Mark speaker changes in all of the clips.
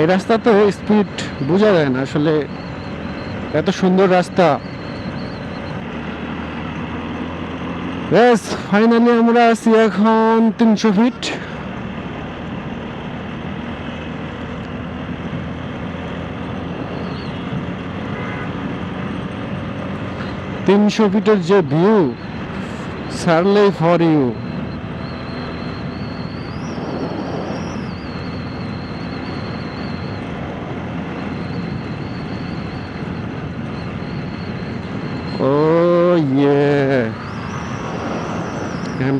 Speaker 1: এই রাস্তা তো স্পিড বোঝা যায় না। আসলে এত সুন্দর রাস্তা। ব্যাস ফাইনালি আমরা আছি এখন তিনশো ফিট তিনশো ফিটের যে ভিউ সারলে ফর ইউ ও ইয়ে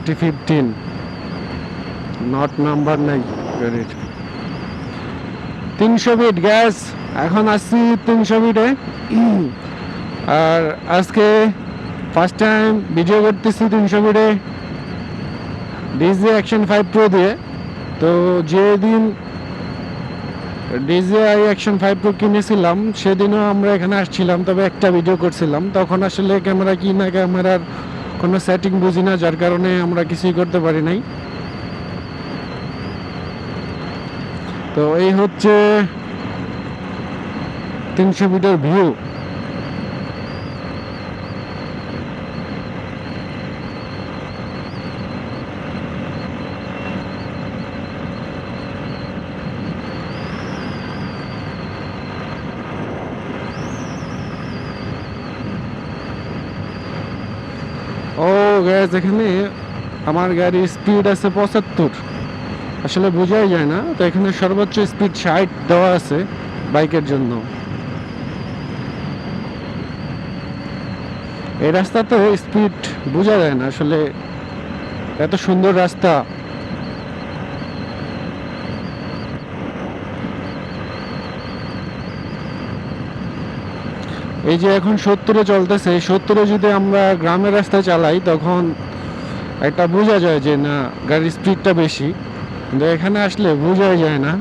Speaker 1: এমটি ফিফটিন। নট নাম্বার নাই। গাড়ির তিনশো ফিট গ্যাস এখন আসছি তিনশো ফিটে আর আজকে ফার্স্ট টাইম ভিডিও করতেছি তিনশো ফিটে ডিজে অ্যাকশন ফাইভ প্রো দিয়ে। তো যেদিন DJ I action five pro কিনেছিলাম, সেদিনও আমরা এখানে আসছিলাম, তবে একটা ভিডিও করছিলাম। তখন আসলে ক্যামেরা কি না ক্যামেরার কোনো সেটিং বুঝি না, যার কারণে আমরা কিছুই করতে পারি নাই। তো এই হচ্ছে তিনশো মিটার ভিউ ও গ্যাস এখানে, আমার গাড়ির স্পিড আছে পঁচাত্তর। আসলে বোঝাই যায় না, তো এখানে সর্বোচ্চ স্পিড ষাট দেওয়া আছে বাইকের জন্য। এই রাস্তাতে স্পিড বোঝা যায় না, আসলে এত সুন্দর রাস্তা। এই যে এখন সত্তরে চলতেছে সত্তরে যদি আমরা গ্রামের রাস্তায় চালাই, তখন একটা বোঝা যায় যে না, গাড়ির স্পিডটা বেশি। কিন্তু এখানে আসলে বোঝাই যায় না।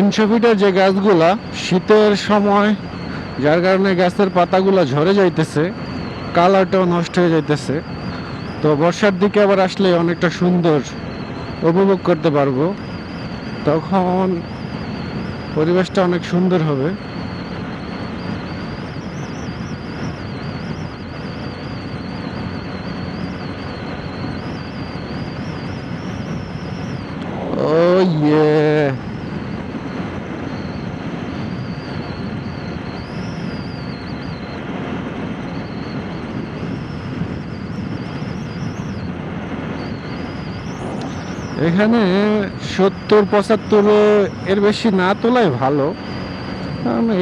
Speaker 1: তিনশো ফিটের যে গাছগুলা, শীতের সময়, যার কারণে গাছের পাতাগুলা ঝরে যাইতেছে, কালারটাও নষ্ট হয়ে যাইতেছে। তো বর্ষার দিকে আবার আসলে অনেকটা সুন্দর উপভোগ করতে পারব। তখন পরিবেশটা অনেক সুন্দর হবে ও ইয়ে এখানে সত্তর, পঁচাত্তর এর বেশি না তোলাই ভালো।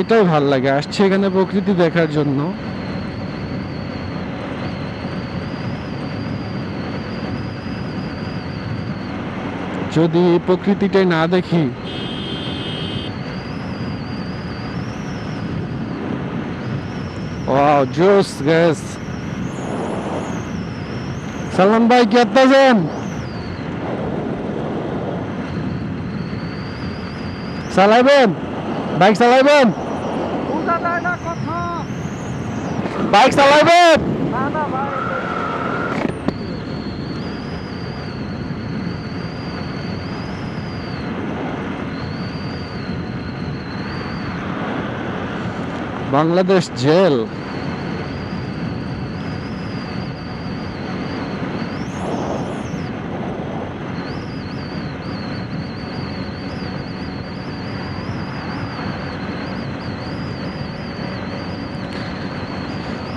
Speaker 1: এটাই ভালো লাগে, আসছে এখানে প্রকৃতি দেখার জন্য। যদি প্রকৃতিটাই না দেখি, ওয়াও, জোস, গ্যাস। সালমান ভাই, কি আছেন চালাইবেন? বাইক চালাইবেন? বাইক চালাইবেন? বাংলাদেশ জেল।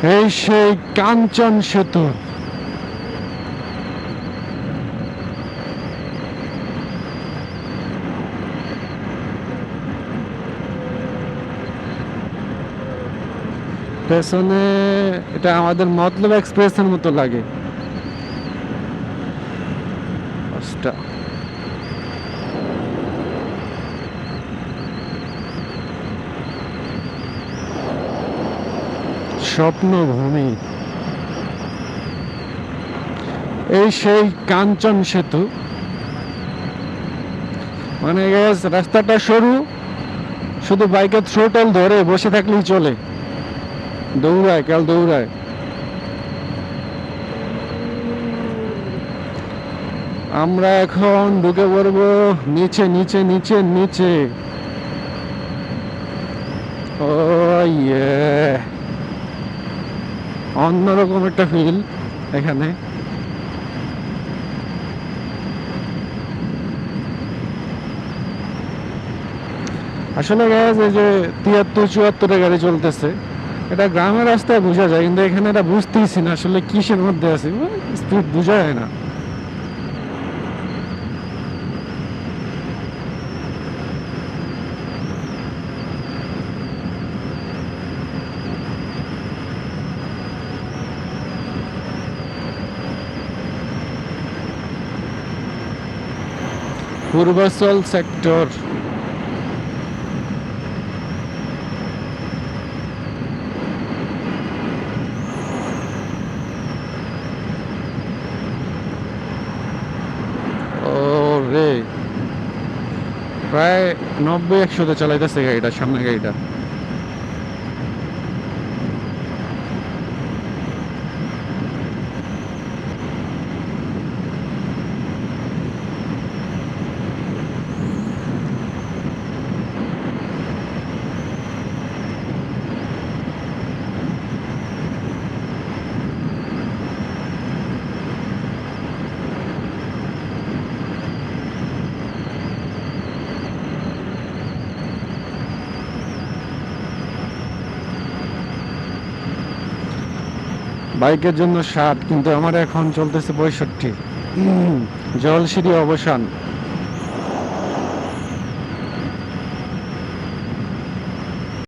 Speaker 1: এই সেই কাঞ্চন সেতু। পেছনে এটা আমাদের মতলব এক্সপ্রেসের মতো লাগে। স্বপ্নভূমি। এই সেই কাঞ্চন সেতু। মানে রাস্তাটা সরু, শুধু বাইকের থ্রোটল ধরে বসে থাকলেই চলে। দৌড়ায়, কাল দৌড়ায়। আমরা এখন ঢুকে পড়ব নিচে নিচে নিচে নিচে। ও ইয়ে। অন্যরকম একটা ফিল এখানে। আসলে গ্যাস এই যে তিয়াত্তর চুয়াত্তরে গাড়ি চলতেছে, এটা গ্রামের রাস্তায় বোঝা যায়, কিন্তু এখানে এটা বুঝতেইছি না আসলে কিসের মধ্যে আছে। স্পিড বোঝা যায় না। পূর্বাচল সেক্টর প্রায় নব্বই একশোতে চালাইতেছে গাড়িটা সামনে গাড়িটা। বাইকের জন্য ষাট কিন্তু আমার এখন চলতেছে পঁয়ষট্টি। জলসিঁড়ি অবসান।